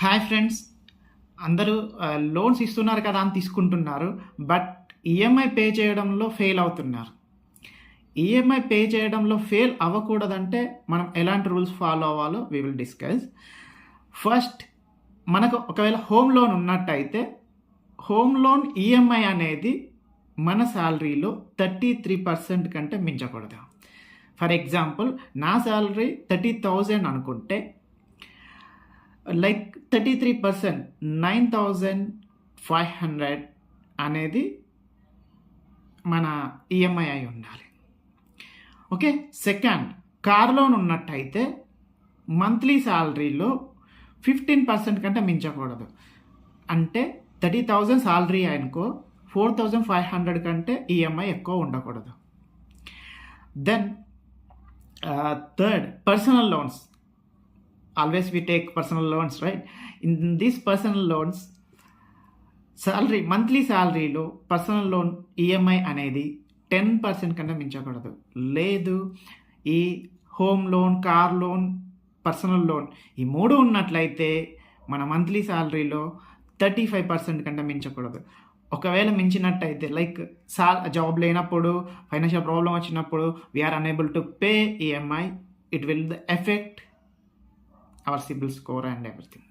Hi friends. అందరూ loans ఇస్తున్నారు కదా అని తీసుకుంటున్నారు బట్ ఈఎంఐ పే చేయడంలో ఫెయిల్ అవుతున్నారు. ఈఎంఐ పే చేయడంలో ఫెయిల్ అవ్వకూడదంటే మనం ఎలాంటి రూల్స్ ఫాలో అవ్వాలో వీ విల్ డిస్కస్ ఫస్ట్ మనకు ఒకవేళ హోమ్ లోన్ ఉన్నట్టయితే హోమ్ లోన్ ఈఎంఐ అనేది మన శాలరీలో థర్టీ త్రీ పర్సెంట్ కంటే మించకూడదు. ఫర్ ఎగ్జాంపుల్ నా శాలరీ థర్టీ థౌజండ్ అనుకుంటే like thirty three percent nine thousand five hundred అనేది మన ఈఎంఐ అయి ఉండాలి. ఓకే సెకండ్ కార్ లోన్ ఉన్నట్టయితే మంత్లీ శాలరీలో ఫిఫ్టీన్ పర్సెంట్ కంటే మించకూడదు. అంటే థర్టీ థౌజండ్ శాలరీ అయినకో ఫోర్ థౌజండ్ ఫైవ్ హండ్రెడ్ కంటే ఈఎంఐ ఎక్కువ ఉండకూడదు. Then third personal loans. Always we take personal loans right? In these personal loans salary monthly శాలరీలో personal loan EMI అనేది టెన్ పర్సెంట్ కన్నా మించకూడదు. లేదు ఈ home loan car loan personal loan ఈ మూడు ఉన్నట్లయితే మన మంత్లీ శాలరీలో థర్టీ ఫైవ్ పర్సెంట్ కంటే మించకూడదు. ఒకవేళ మించినట్టయితే లైక్ సా జాబ్ లేనప్పుడు ఫైనాన్షియల్ ప్రాబ్లం వచ్చినప్పుడు we are unable to pay EMI it will the effect our CIBIL score and everything.